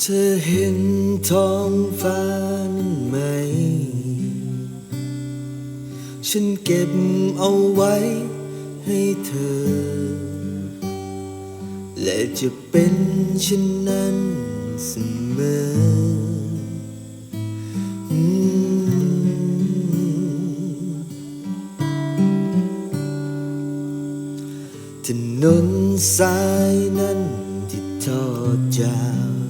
เธอเห็นท้องฟ้านั้นไหม ฉันเก็บเอาไว้ให้เธอ และจะเป็นเช่นนั้นเสมอถนนสายนั้นที่ทอดยาว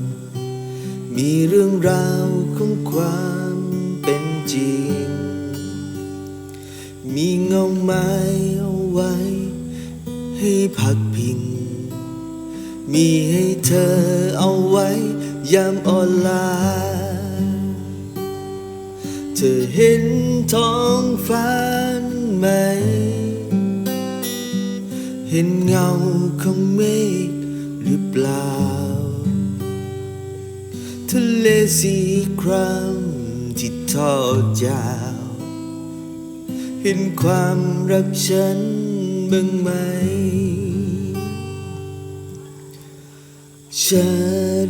มีเรื่องราวของความเป็นจริง มีเงาไม้เอาไว้ ให้พักพิง มีให้เธอเอาไว้ ยามอ่อนล้าเธอเห็นท้องฟ้าไหม เห็นเงาของเมฆหรือเปล่า ทะเลสีครามที่ทอดยาว เห็นความรักฉันบ้างไหม ชา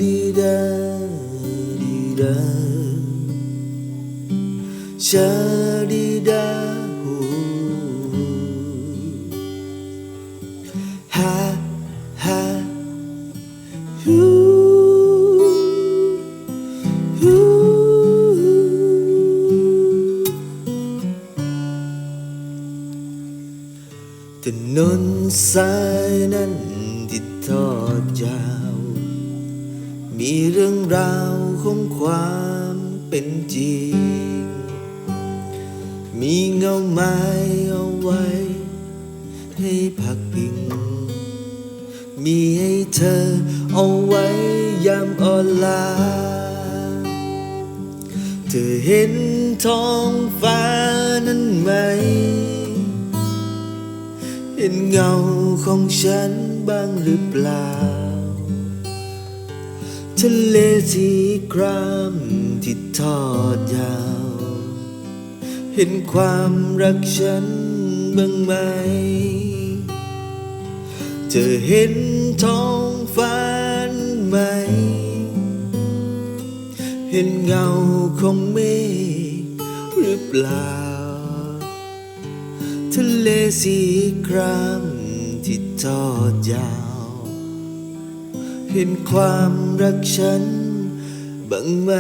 ดีดาดีดาชา ถนนสายนั้นที่ทอดยาว มีเรื่องราวของความเป็นจริง มีเงาไม้เอาไว้ ให้พักพิง มีให้เธอเอาไว้ยามอ่อนล้าเธอเห็นท้องฟ้านั้นไหม เห็นเงาของฉันบ้างหรือเปล่า ทะเลสีครามที่ทอดยาว เห็นความรักฉันบ้างไหม เธอเห็นท้องฟ้าไหม เห็นเงาของเมฆหรือเปล่า ทะเลสีครามที่ทอดยาว เห็นความรักฉันบ้างไหม